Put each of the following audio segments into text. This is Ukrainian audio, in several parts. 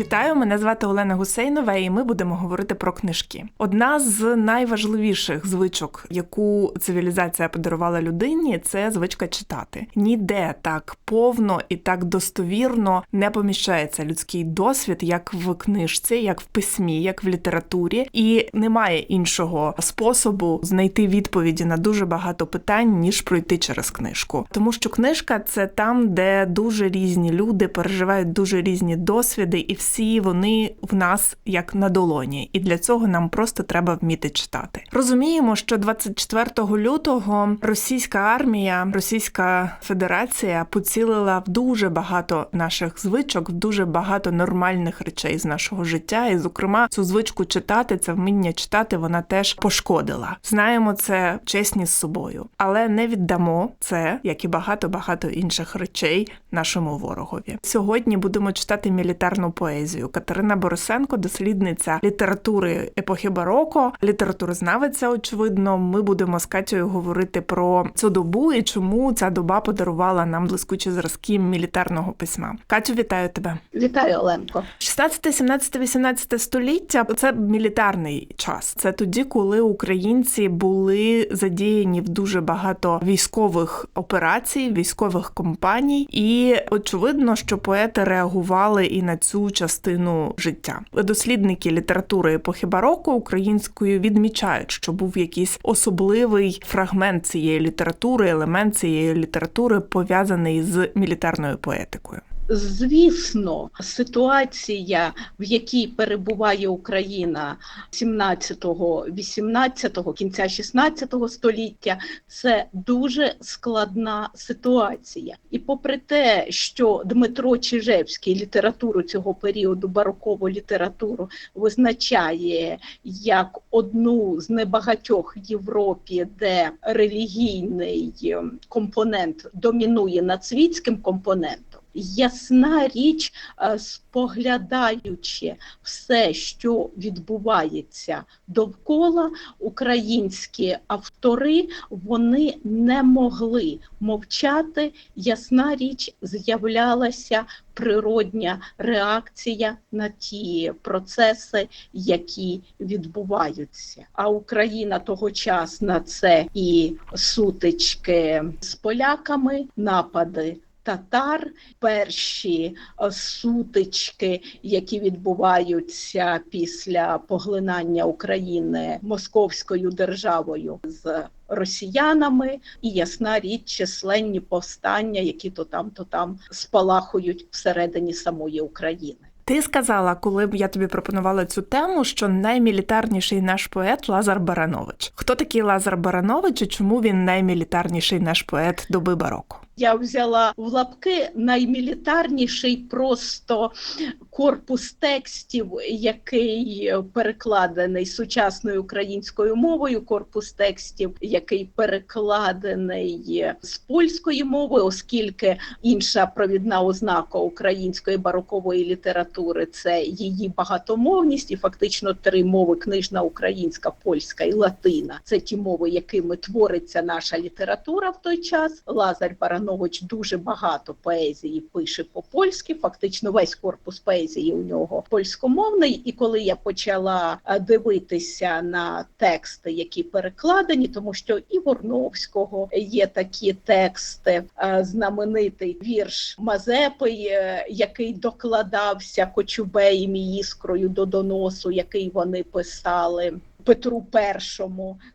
Вітаю, мене звати Олена Гусейнова, і ми будемо говорити про книжки. Одна з найважливіших звичок, яку цивілізація подарувала людині, це звичка читати. Ніде так повно і так достовірно не поміщається людський досвід, як в книжці, як в письмі, як в літературі, і немає іншого способу знайти відповіді на дуже багато питань, ніж пройти через книжку. Тому що книжка це там, де дуже різні люди переживають дуже різні досвіди, і всі вони в нас як на долоні, і для цього нам просто треба вміти читати. Розуміємо, що 24 лютого російська армія, Російська Федерація поцілила в дуже багато наших звичок, в дуже багато нормальних речей з нашого життя. І, зокрема, цю звичку читати, це вміння читати, вона теж пошкодила. Знаємо це чесні з собою, але не віддамо це, як і багато багато інших речей, нашому ворогові. Сьогодні будемо читати мілітарну поезію. Катерина Борисенко, дослідниця літератури епохи бароко, літературознавиця. Очевидно, ми будемо з Катєю говорити про цю добу і чому ця доба подарувала нам блискучі зразки мілітарного письма. Катю, вітаю тебе. Вітаю, Оленко. 16, 17, 18 століття це мілітарний час. Це тоді, коли українці були задіяні в дуже багато військових операцій, військових компаній, і очевидно, що поети реагували і на цю частину життя. Дослідники літератури епохи бароко українською відмічають, що був якийсь особливий фрагмент цієї літератури, елемент цієї літератури пов'язаний з мілітарною поетикою. Звісно, ситуація, в якій перебуває Україна 17-го, 18-го, кінця 16-го століття, це дуже складна ситуація. І попри те, що Дмитро Чижевський літературу цього періоду, барокову літературу, визначає як одну з небагатьох в Європі, де релігійний компонент домінує над світським компонентом. Ясна річ, споглядаючи все, що відбувається довкола, українські автори вони не могли мовчати. Ясна річ, з'являлася природня реакція на ті процеси, які відбуваються. А Україна тогочасна це і сутички з поляками, напади татар, перші сутички, які відбуваються після поглинання України московською державою з росіянами, і ясна річ, численні повстання, які то там, то там спалахують всередині самої України. Ти сказала, коли б я тобі пропонувала цю тему, що наймілітарніший наш поет Лазар Баранович. Хто такий Лазар Баранович і чому він наймілітарніший наш поет доби бароко? Я взяла в лапки наймілітарніший просто корпус текстів, який перекладений сучасною українською мовою. Корпус текстів, який перекладений з польської мови, оскільки інша провідна ознака української барокової літератури це її багатомовність, і фактично три мови: книжна, українська, польська і латина. Це ті мови, якими твориться наша література в той час. Лазар Баранович Іванович дуже багато поезії пише по-польськи. Фактично, весь корпус поезії у нього польськомовний. І коли я почала дивитися на тексти, які перекладені, тому що і Ворновського є такі тексти, знаменитий вірш Мазепи, е, який докладався Кочубеєм і іскрою до доносу, який вони писали Петру І.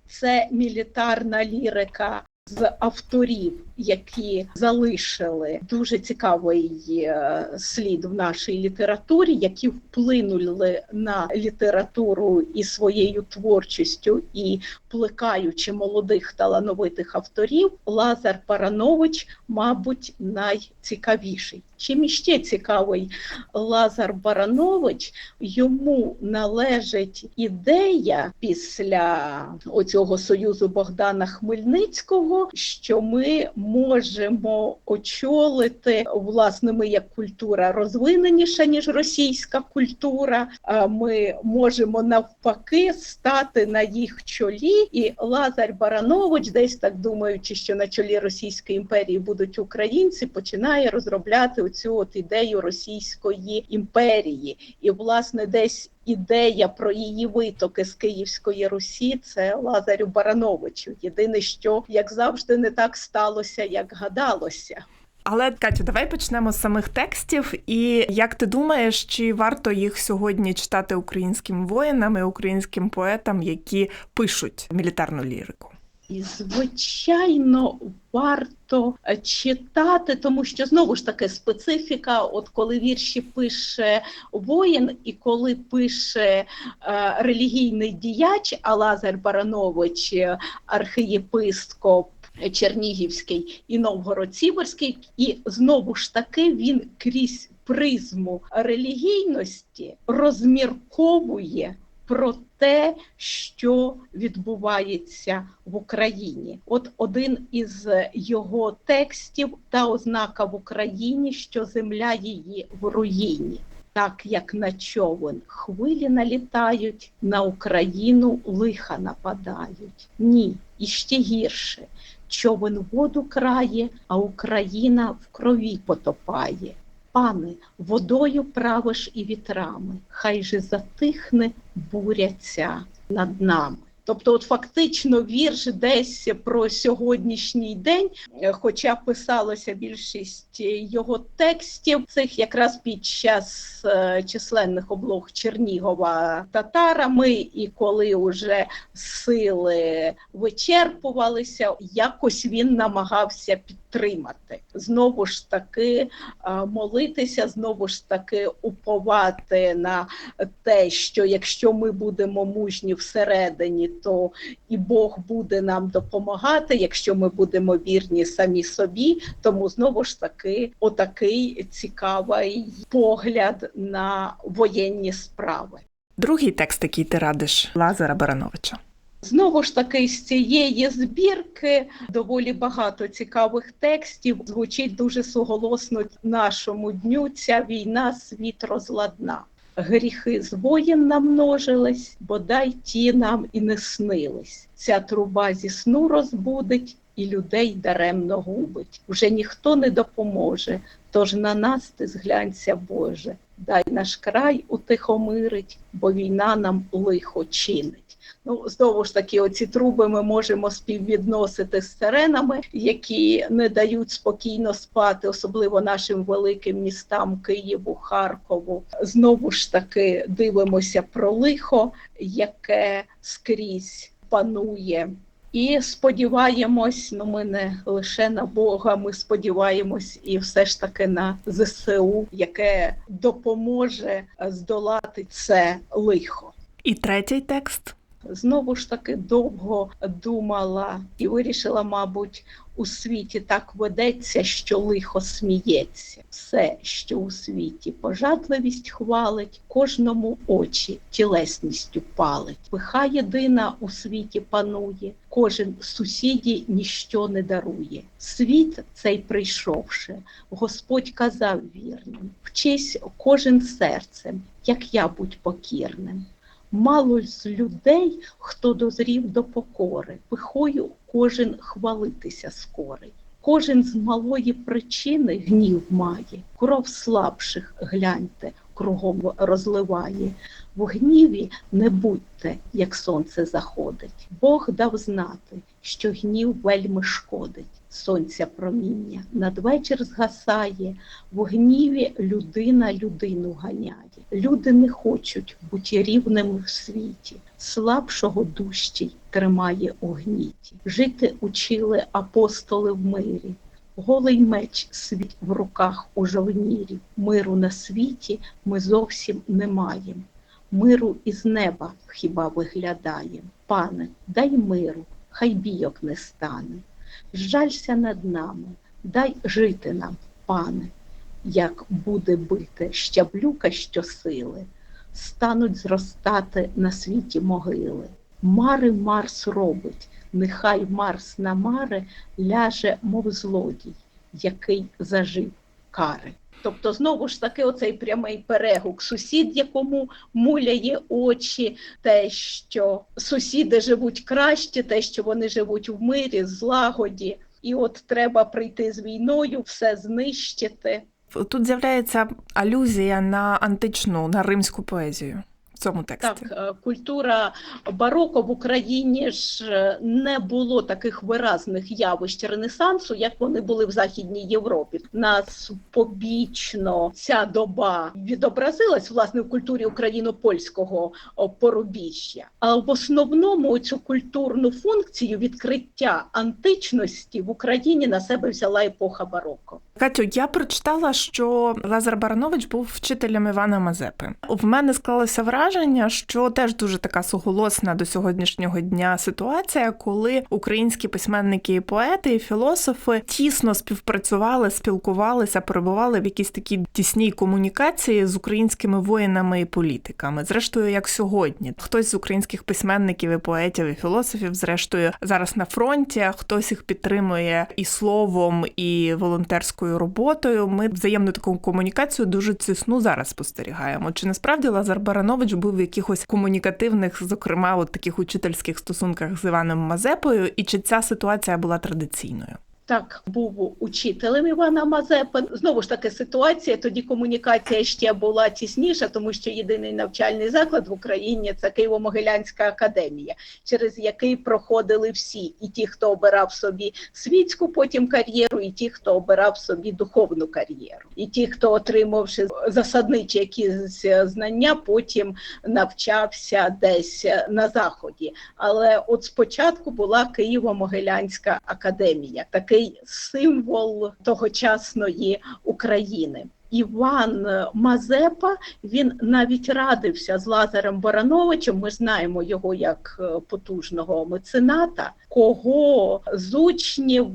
Це мілітарна лірика з авторів, які залишили дуже цікавий е, слід в нашій літературі, які вплинули на літературу і своєю творчістю, і плекаючи молодих талановитих авторів, Лазар Паранович, мабуть, найцікавіший. Чим іще цікавий Лазар Баранович, йому належить ідея після оцього союзу Богдана Хмельницького, що ми можемо очолити власне ми як культура розвиненіша ніж російська культура. Ми можемо навпаки стати на їх чолі, і Лазар Баранович, десь так думаючи, що на чолі Російської імперії будуть українці, починає розробляти оцю от ідею Російської імперії, і власне десь. Ідея про її витоки з Київської Русі це Лазарю Барановичу. Єдине, що як завжди не так сталося, як гадалося. Але Катю, давай почнемо з самих текстів. І як ти думаєш, чи варто їх сьогодні читати українським воїнам і українським поетам, які пишуть мілітарну лірику? І, звичайно, варто е, читати, тому що знову ж таки специфіка, от коли вірші пише воїн, і коли пише е, релігійний діяч, а Лазар Баранович, е, архієпископ Чернігівський і Новгород-Сіверський, і знову ж таки він крізь призму релігійності розмірковує про те, що відбувається в Україні. От один із його текстів та ознака в Україні, що земля її в руїні. Так як на човен хвилі налітають, на Україну лиха нападають. Ні, і ще гірше. Човен воду крає, а Україна в крові потопає. Пане, водою правиш і вітрами, хай же затихне буря ця над нами. Тобто, от фактично вірш десь про сьогоднішній день, е, хоча писалося більшість його текстів, цих якраз під час е, численних облог Чернігова татарами, і коли вже сили вичерпувалися, якось він намагався підтримати. Знову ж таки е, молитися, знову ж таки уповати на те, що якщо ми будемо мужні всередині, то і Бог буде нам допомагати, якщо ми будемо вірні самі собі. Тому знову ж таки, отакий цікавий погляд на воєнні справи. Другий текст, який ти радиш Лазара Барановича. Знову ж таки, з цієї збірки доволі багато цікавих текстів. Звучить дуже суголосно нашому дню. Ця війна світ розладна. Гріхи з воїн намножились, бодай ті нам і не снились. Ця труба зі сну розбудить і людей даремно губить. Вже ніхто не допоможе. Тож на нас ти зглянься, Боже, дай наш край утихомирить, бо війна нам лихо чинить. Ну, знову ж таки, оці труби ми можемо співвідносити з сиренами, які не дають спокійно спати, особливо нашим великим містам Києву, Харкову. Знову ж таки дивимося про лихо, яке скрізь панує. І сподіваємось, ну ми не лише на Бога, ми сподіваємось і все ж таки на ЗСУ, яке допоможе здолати це лихо. І третій текст. Знову ж таки довго думала і вирішила, мабуть, у світі так ведеться, що лихо сміється. Все, що у світі пожадливість хвалить, кожному очі тілесністю палить. Пиха єдина у світі панує, кожен сусіді ніщо не дарує. Світ цей прийшовши, Господь казав вірним, вчись кожен серцем, як я будь покірним. Мало з людей, хто дозрів до покори, пихою кожен хвалитися скорий. Кожен з малої причини гнів має, кров слабших, гляньте, кругом розливає. В гніві не будьте, як сонце заходить. Бог дав знати, що гнів вельми шкодить. Сонця проміння надвечір згасає, в гніві людина людину ганяє. Люди не хочуть бути рівними в світі, слабшого дужчий тримає у гніті. Жити учили апостоли в мирі, голий меч світ в руках у жовнірі. Миру на світі ми зовсім не маємо. Миру із неба хіба виглядаєм. Пане, дай миру, хай бійок не стане. Жалься над нами, дай жити нам, пане. Як буде бити щаблюка щосили, стануть зростати на світі могили. Мари Марс робить, нехай Марс на мари ляже, мов злодій, який зажив кари. Тобто, знову ж таки, оцей прямий перегук. Сусід, якому муляє очі, те, що сусіди живуть краще, те, що вони живуть в мирі, злагоді. І от треба прийти з війною, все знищити. Тут з'являється алюзія на античну, на римську поезію цьому тексті. Так, е, культура бароко в Україні ж е, не було таких виразних явищ Ренесансу, як вони були в Західній Європі. Нас побічно ця доба відобразилась власне в культурі україно-польського порубіжжя. А в основному цю культурну функцію відкриття античності в Україні на себе взяла епоха бароко. Катю, я прочитала, що Лазар Баранович був вчителем Івана Мазепи. В мене склалося враження, що теж дуже така суголосна до сьогоднішнього дня ситуація, коли українські письменники і поети і філософи тісно співпрацювали, спілкувалися, перебували в якійсь такій тісній комунікації з українськими воїнами і політиками. Зрештою, як сьогодні, хтось з українських письменників і поетів і філософів, зрештою, зараз на фронті, хтось їх підтримує і словом, і волонтерською роботою. Ми взаємну таку комунікацію дуже тісну зараз спостерігаємо. Чи насправді Лазар Баранович був в якихось комунікативних, зокрема, от таких учительських стосунках з Іваном Мазепою, і чи ця ситуація була традиційною? Так, був учителем Івана Мазепи. Знову ж таки, ситуація тоді комунікація ще була тісніша, тому що єдиний навчальний заклад в Україні це Києво-Могилянська академія, через який проходили всі, і ті, хто обирав собі світську потім кар'єру, і ті, хто обирав собі духовну кар'єру, і ті, хто отримавши засадничі якісь знання, потім навчався десь на заході. Але от спочатку була Києво-Могилянська академія. Такий символ тогочасної України. Іван Мазепа він навіть радився з Лазарем Барановичем. Ми знаємо його як е, потужного мецената. Кого з учнів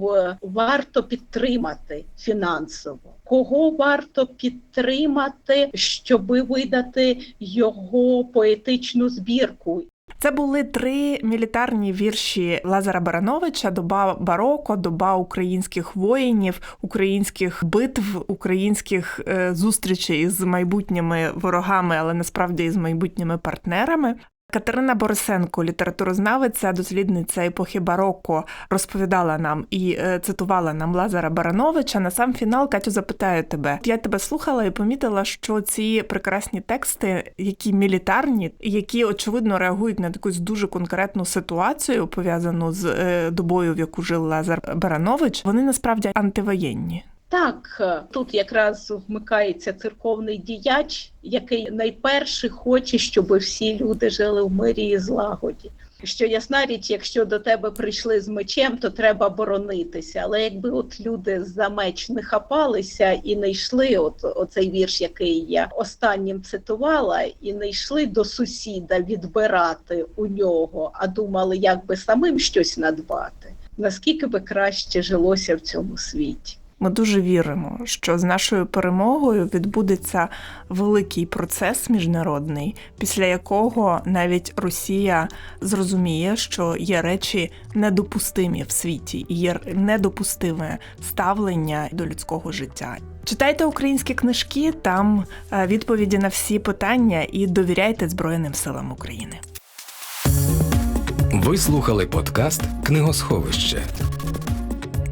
варто підтримати фінансово? Кого варто підтримати, щоби видати його поетичну збірку? Це були три мілітарні вірші Лазара Барановича: доба бароко, доба українських воїнів, українських битв, українських е, зустрічей з майбутніми ворогами, але насправді і з майбутніми партнерами. Катерина Борисенко, літературознавиця, дослідниця епохи бароко, розповідала нам і е, цитувала нам Лазара Барановича. На сам фінал Катю запитаю тебе. Я тебе слухала і помітила, що ці прекрасні тексти, які мілітарні, які очевидно реагують на якусь дуже конкретну ситуацію, пов'язану з е, добою, в яку жив Лазар Баранович, вони насправді антивоєнні. Так, тут якраз вмикається церковний діяч, який найперше хоче, щоб всі люди жили в мирі і злагоді. Що ясна річ, якщо до тебе прийшли з мечем, то треба боронитися. Але якби от люди за меч не хапалися і не йшли, от оцей вірш, який я останнім цитувала, і не йшли до сусіда відбирати у нього, а думали, як би самим щось надбати, наскільки би краще жилося в цьому світі. Ми дуже віримо, що з нашою перемогою відбудеться великий процес міжнародний, після якого навіть Росія зрозуміє, що є речі недопустимі в світі, і є недопустиме ставлення до людського життя. Читайте українські книжки, там відповіді на всі питання і довіряйте Збройним силам України. Ви слухали подкаст Книгосховище.